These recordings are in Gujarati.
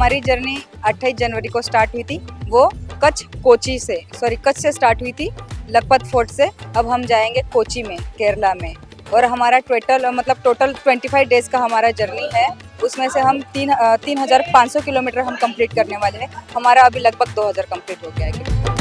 हमारी जर्नी 28 जनवरी को स्टार्ट हुई थी। वो कच्छ, कोची से सॉरी कच्छ से स्टार्ट हुई थी, लखपत फोर्ट से। अब हम जाएँगे कोची में, केरला में। और हमारा टोटल मतलब टोटल 25 डेज़ का हमारा जर्नी है। उसमें से हम तीन तीन हज़ार पाँच सौ किलोमीटर हम कंप्लीट करने वाले हैं। हमारा अभी लगभग दो हज़ार कंप्लीट हो गया है।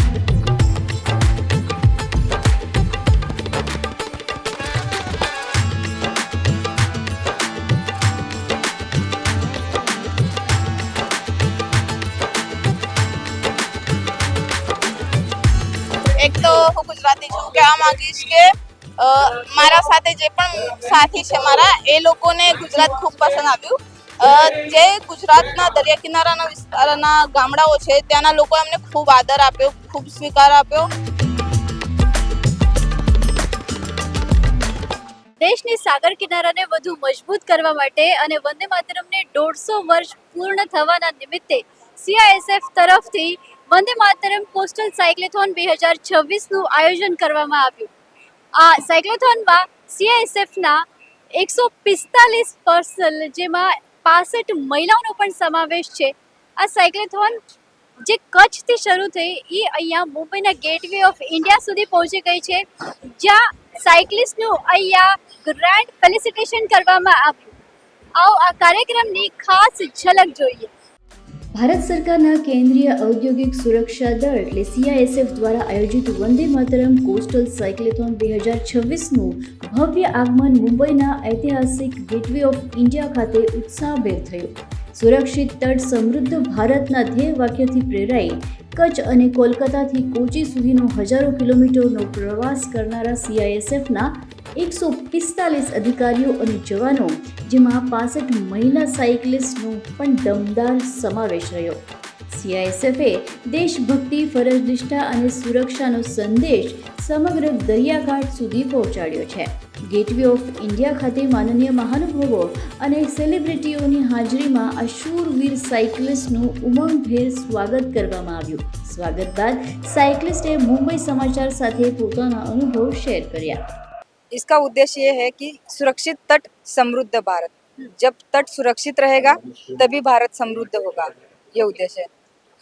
ગુજરાતી છું કહેવા માંગીશ કે મારા સાથે જે પણ સાથી છે મારા, એ લોકોને ગુજરાત ખૂબ પસંદ આવ્યું. જે ગુજરાતના દરિયા કિનારાના વિસ્તારના ગામડાઓ છે, ત્યાંના લોકો એમને ખૂબ આદર આપ્યો, ખૂબ સ્વીકાર આપ્યો. દેશની સાગર કિનારાને વધુ મજબૂત કરવા માટે અને વંદે માતરમને દોઢસો વર્ષ પૂર્ણ થવાના નિમિત્તે સીઆઈએસએફ તરફથી વંદે માતરમ કોસ્ટલ સાયક્લેથોન બે હજાર છવ્વીસનું આયોજન કરવામાં આવ્યું. આ સાયક્લેથોનમાં સીઆઈએસએફના એકસો પિસ્તાલીસ પર્સન જેમાં પાસઠ મહિલાઓનો પણ સમાવેશ છે. આ સાયક્લેથોન જે કચ્છથી શરૂ થઈ એ અહીંયા મુંબઈના ગેટવે ઓફ ઇન્ડિયા સુધી પહોંચી ગઈ છે, જ્યાં સાયકલિસ્ટનું અહીંયા ગ્રાન્ડ ફેલિસિટેશન કરવામાં આવ્યું. આવો આ કાર્યક્રમની ખાસ ઝલક જોઈએ. ભારત સરકારના કેન્દ્રીય ઔદ્યોગિક સુરક્ષા દળ એટલે સીઆઈએસએફ દ્વારા આયોજિત વંદે માતરમ કોસ્ટલ સાયક્લેથોન બે હજાર છવ્વીસનું ભવ્ય આગમન મુંબઈના ઐતિહાસિક ગેટવે ઓફ ઇન્ડિયા ખાતે ઉત્સાહભેર થયું. સુરક્ષિત તટ સમૃદ્ધ ભારતના ધ્યેય વાક્યથી પ્રેરાઈ, કચ્છ અને કોલકાતાથી કોચી સુધીનો હજારો કિલોમીટરનો પ્રવાસ કરનારા સીઆઈએસએફના એકસો પિસ્તાલીસ અધિકારીઓ અને જવાનો, જેમાં પાસઠ મહિલા સાયકલિસ્ટનો પણ દમદાર સમાવેશ રહ્યો. સીઆઈએસએફે દેશભક્તિ, ફરજ નિષ્ઠા અને સુરક્ષાનો સંદેશ સમગ્ર દરિયાઘાટ સુધી પહોંચાડ્યો છે. ગેટવે ઓફ ઇન્ડિયા ખાતે માનનીય મહાનુભાવો અને સેલિબ્રિટીઓની હાજરીમાં આ સાયકલિસ્ટનું ઉમંગભેર સ્વાગત કરવામાં આવ્યું. સ્વાગત બાદ સાયકલિસ્ટે મુંબઈ સમાચાર સાથે પોતાના અનુભવ શેર કર્યા. इसका उद्देश्य ये है कि सुरक्षित तट समृद्ध भारत। जब तट सुरक्षित रहेगा, तभी भारत समृद्ध होगा। ये उद्देश्य है।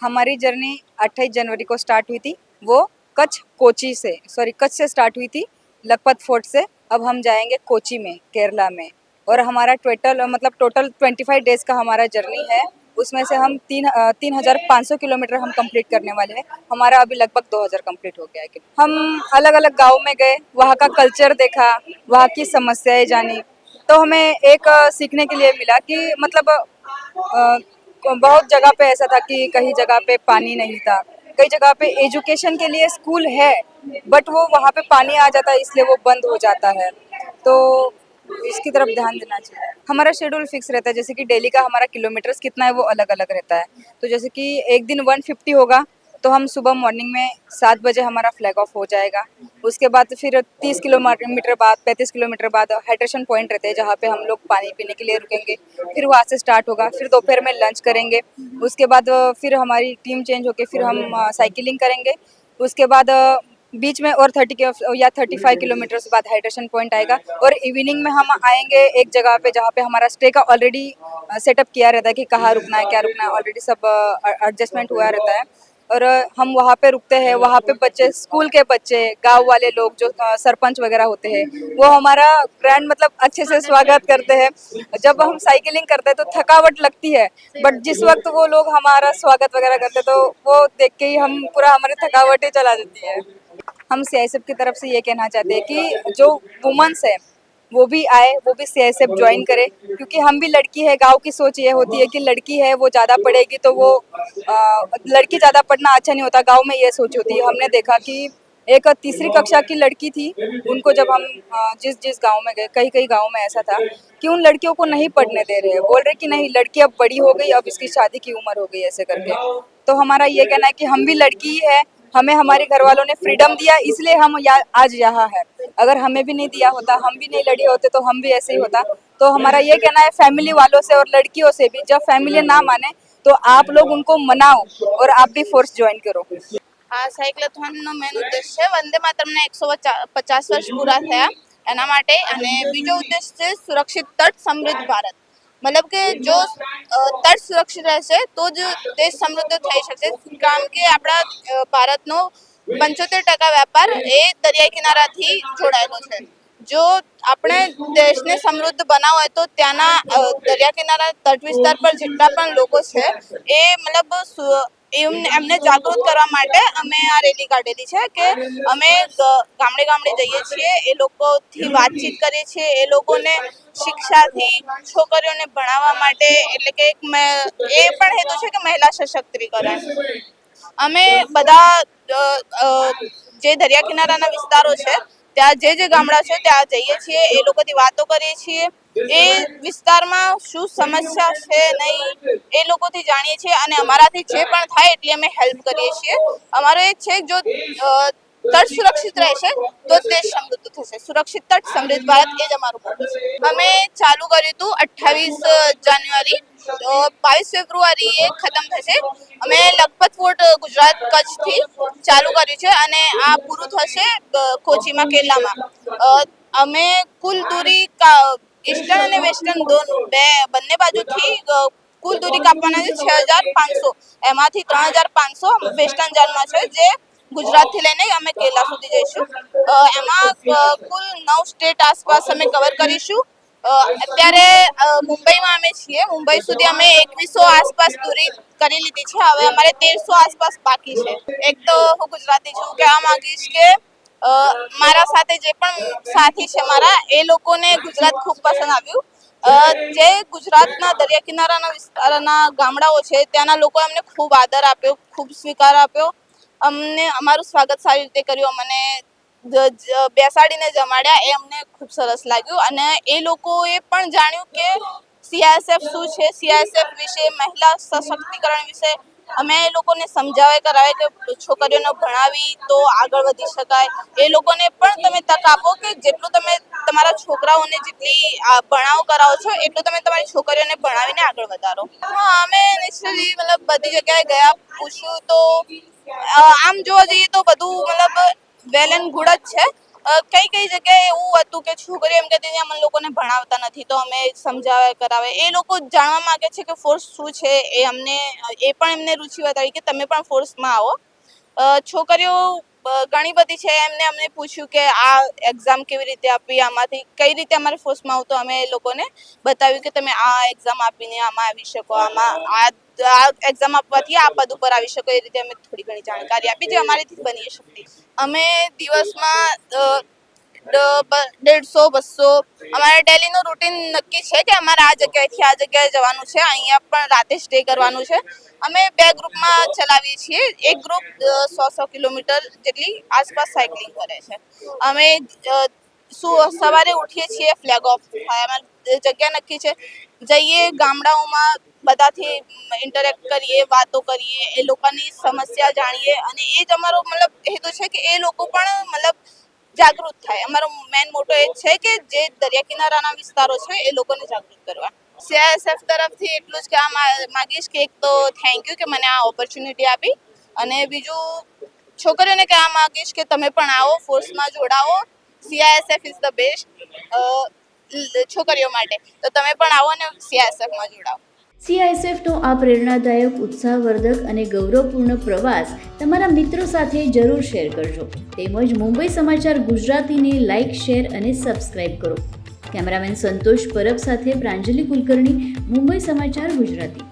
हमारी जर्नी 28 जनवरी को स्टार्ट हुई थी। वो कच्छ, कोची से, सॉरी, कच्छ से स्टार्ट हुई थी, लखपत फोर्ट से। अब हम जाएँगे कोची में, केरला में। और हमारा टोटल मतलब टोटल 25 डेज़ का हमारा जर्नी है। उसमें से हम तीन तीन हज़ार पाँच सौ किलोमीटर हम कंप्लीट करने वाले हैं। हमारा अभी लगभग दो हज़ार कंप्लीट हो गया है हम अलग अलग गाँव में गए, वहाँ का कल्चर देखा, वहाँ की समस्याएँ जानी। तो हमें एक सीखने के लिए मिला कि मतलब बहुत जगह पे ऐसा था कि कहीं जगह पे पानी नहीं था। कई जगह पे एजुकेशन के लिए स्कूल है बट वो वहाँ पे पानी आ जाता है इसलिए वो बंद हो जाता है। तो इसकी तरफ़ ध्यान देना चाहिए। हमारा शेड्यूल फिक्स रहता है, जैसे कि डेली का हमारा किलोमीटर्स कितना है, वो अलग अलग रहता है। तो जैसे कि एक दिन 150 होगा तो हम सुबह मॉर्निंग में सात बजे हमारा फ्लैग ऑफ़ हो जाएगा। उसके बाद फिर तीस किलोमीटर बाद, पैंतीस किलोमीटर बाद हाइड्रेशन पॉइंट रहते हैं, जहाँ पे हम लोग पानी पीने के लिए रुकेंगे। फिर वहाँ से स्टार्ट होगा, फिर दोपहर में लंच करेंगे। उसके बाद फिर हमारी टीम चेंज होके फिर हम साइकिलिंग करेंगे। उसके बाद बीच में और थर्टी या थर्टी फाइव किलोमीटर के बाद हाइड्रेशन पॉइंट आएगा। और इवनिंग में हम आएँगे एक जगह पे जहाँ पे हमारा स्टे का ऑलरेडी सेटअप किया रहता है कि कहाँ रुकना है, क्या रुकना है। ऑलरेडी सब एडजस्टमेंट हुआ रहता है। और हम वहाँ पे रुकते हैं। वहाँ पे बच्चे स्कूल के बच्चे, गाँव वाले लोग जो सरपंच वगैरह होते हैं, वो हमारा ग्रैंड मतलब अच्छे से स्वागत करते हैं। जब हम साइकिलिंग करते हैं तो थकावट लगती है। बट जिस वक्त वो लोग हमारा स्वागत वगैरह करते हैं तो वो देख के ही हम पूरा हमारी थकावट ही चला जाती है। हम सी की तरफ़ से ये कहना चाहते हैं कि जो वुमेंस है वो भी आए वो भी सी ज्वाइन करे क्योंकि हम भी लड़की है गाँव की सोच ये होती है कि लड़की है वो ज़्यादा पढ़ेगी तो वो आ, लड़की ज़्यादा पढ़ना अच्छा नहीं होता गाँव में ये सोच होती है। हमने देखा कि एक तीसरी कक्षा की लड़की थी उनको जब हम जिस जिस गाँव में गए कई कई गाँव में ऐसा था कि उन लड़कियों को नहीं पढ़ने दे रहे बोल रहे कि नहीं लड़की अब बड़ी हो गई अब इसकी शादी की उम्र हो गई ऐसे करके। तो हमारा ये कहना है कि हम भी लड़की ही है हमें हमारे घर वालों ने फ्रीडम दिया इसलिए हम या, आज यहाँ है अगर हमें भी नहीं दिया होता हम भी नहीं लड़े होते तो हम भी ऐसे ही होता तो हमारा ये कहना है फैमिली वालों से और लड़कियों से भी जब फैमिली ना माने तो आप लोग उनको मनाओ और आप भी फोर्स ज्वाइन करो આ સાયક્લોથોનનો મેન ઉદ્દેશ છે વંદે માતરમને એકસો પચાસ વર્ષ પૂરા થયા એના માટે અને બીજો ઉદ્દેશ છે સુરક્ષિત તટ સમૃદ્ધ ભારત મતલબ કે જો તટ સુરક્ષિત રહેશે તો જ દેશ સમૃદ્ધ થઈ શકશે કારણ કે આપણા ભારતનો પંચોતેર ટકા વેપાર એ દરિયાઈ કિનારાથી જોડાયેલો છે જો આપણે દેશને સમૃદ્ધ બનાવવો હોય તો ત્યાંના દરિયા કિનારા તટ વિસ્તાર પર જેટલા પણ લોકો છે એ મતલબ એમને એમને જાગૃત કરવા માટે અમે આ રેલી કાઢેલી છે કે અમે ગામડે ગામડે જઈએ છીએ, એ લોકોથી વાતચીત કરીએ છીએ, એ લોકોને શિક્ષાથી, છોકરીઓને ભણાવવા માટે, એટલે કે એક એ પણ હેતુ છે કે મહિલા સશક્તિકરણ. અમે બધા જે દરિયા કિનારાના વિસ્તારો છે ત્યાં જે જે ગામડા છે ત્યાં જઈએ છીએ, એ લોકોથી વાતો કરીએ છીએ. એ વિસ્તારમાં શું સમસ્યા છે નહીં, એ લોકોથી જાણીએ છીએ અને અમારાથી જે પણ થાય એટલી અમે હેલ્પ કરીએ છીએ. અમારો એ છે જો તટ સુરક્ષિત રહેશે તો દેશ સમૃદ્ધ થશે. સુરક્ષિત તટ સમૃદ્ધ ભારત એ જ અમારું અમે ચાલુ કર્યું હતું અઠ્ઠાવીસ જાન્યુઆરી. બાવીસ ફેબ્રુઆરી એ ખતમ થશે. અમે લખપત ફોર્ટ, ગુજરાત કચ્છથી ચાલુ કર્યું છે અને આ પૂરું થશે કોચીમાં, કેરલામાં. અમે કુલ દૂરી ઈસ્ટર્ન અને વેસ્ટર્ન બે, બંને બાજુથી કુલ દૂરી કાપવાના છે છ હજાર પાંચસો. એમાંથી ત્રણ હજાર પાંચસો વેસ્ટર્ન ઝોનમાં છે, જે ગુજરાતથી લઈને અમે કેરલા સુધી જઈશું. એમાં કુલ નવ સ્ટેટ આસપાસ અમે કવર કરીશું. અત્યારે મુંબઈમાં અમે છીએ. મુંબઈ સુધી અમે એકવીસો આસપાસ દૂરી કરી લીધી છે. હવે અમારે તેરસો આસપાસ બાકી છે. એક તો હું ગુજરાતી છું. કહેવા માંગીશ કે મારા સાથે જે પણ સાથી છે મારા, એ લોકોને ગુજરાત ખૂબ પસંદ આવ્યું. જે ગુજરાતના દરિયા કિનારાના વિસ્તારના ગામડાઓ છે, ત્યાંના લોકોએ અમને ખૂબ આદર આપ્યો, ખૂબ સ્વીકાર આપ્યો. અમને અમારું સ્વાગત સારી રીતે કર્યું. અમને બેસાડીને જમાડ્યા. એ અમને ખૂબ સરસ લાગ્યું. અને એ લોકોએ પણ જાણ્યું કે સીઆઈએસએફ શું છે? સીઆઈએસએફ વિશે, મહિલા સશક્તિકરણ વિશે અમે એ લોકોને સમજાવે, કરાવે કે છોકરીઓને ભણાવી તો આગળ વધી શકાય. એ લોકોને પણ તમે તક આપો કે જેટલું તમે તમારા છોકરાઓને જેટલી ભણાવ કરાવો છો, એટલું તમે તમારી છોકરીઓને ભણાવીને આગળ વધારો. હા, અમે નેચરલી મતલબ બધી જગ્યાએ ગયા, પૂછ્યું તો આમ જોવા જઈએ તો બધું મતલબ વેલ ગુડ જ છે. કઈ કઈ જગ્યાએ એવું હતું કે છોકરીઓ એમ કહેતી હતી, અમને લોકોને ભણાવતા નથી તો અમે સમજાવે કરાવે. એ લોકો જાણવા માંગે છે કે ફોર્સ શું છે એ અમને એ પણ એમને રુચિ બતાવી કે તમે પણ ફોર્સમાં આવો. છોકરીઓ ઘણી બધી છે એમને અમને પૂછ્યું કે આ એક્ઝામ કેવી રીતે આપી આમાંથી કઈ રીતે અમારે ફોર્સમાં આવું તો અમે એ લોકોને બતાવ્યું કે તમે આ એક્ઝામ આપીને આમાં આવી શકો આમાં આ આ એક્ઝામ આપવાથી આ પદ ઉપર આવી શકો, એ રીતે અમે થોડી ઘણી જાણકારી આપી, જે અમારીથી બની શકતી અમે દિવસમાં દેડસો બસો, અમારે ડેલીનું રૂટીન નક્કી છે કે અમારે આ જગ્યાએથી આ જગ્યાએ જવાનું છે, અહીંયા પણ રાતે સ્ટે કરવાનું છે. અમે બે ગ્રુપમાં ચલાવીએ છીએ, એક ગ્રુપ સો સો કિલોમીટર જેટલી આસપાસ સાયકલિંગ કરે છે. અમે સવારે ઉઠીએ છીએ ફ્લેગ ઓફ થાય, અમારે જગ્યા નક્કી છે. જઈએ ગામડાઓમાં બધાથી ઇન્ટરેક્ટ કરીએ, વાતો કરીએ, એ લોકોની સમસ્યા જાણીએ અને એ જ અમારો મતલબ હેતુ છે કે એ લોકો પણ મતલબ જાગૃત થાય. અમારો મેન મોટો એ છે કે જે દરિયા કિનારાના વિસ્તારો છે એ લોકોને જાગૃત કરવા. સીઆઈએસએફ તરફથી એટલું જ કહેવા આ માંગીશ કે એક તો થેન્ક યુ કે મને આ ઓપોર્ચ્યુનિટી આપી અને બીજું છોકરીઓને કહેવા માગીશ કે તમે પણ આવો ફોર્સમાં જોડાઓ સીઆઈએસએફ ઇઝ ધ બેસ્ટ છોકરીઓ માટે. તો તમે પણ આવો અને સીઆઈએસએફમાં જોડાઓ. સીઆઈએસએફનો આ પ્રેરણાદાયક, ઉત્સાહવર્ધક અને ગૌરવપૂર્ણ પ્રવાસ તમારા મિત્રો સાથે જરૂર શેર કરજો. તેમજ મુંબઈ સમાચાર ગુજરાતીને લાઇક શેર અને સબસ્ક્રાઇબ કરો. કેમેરામેન સંતોષ પરબ સાથે પ્રાંજલિ કુલકર્ણી, મુંબઈ સમાચાર ગુજરાતી.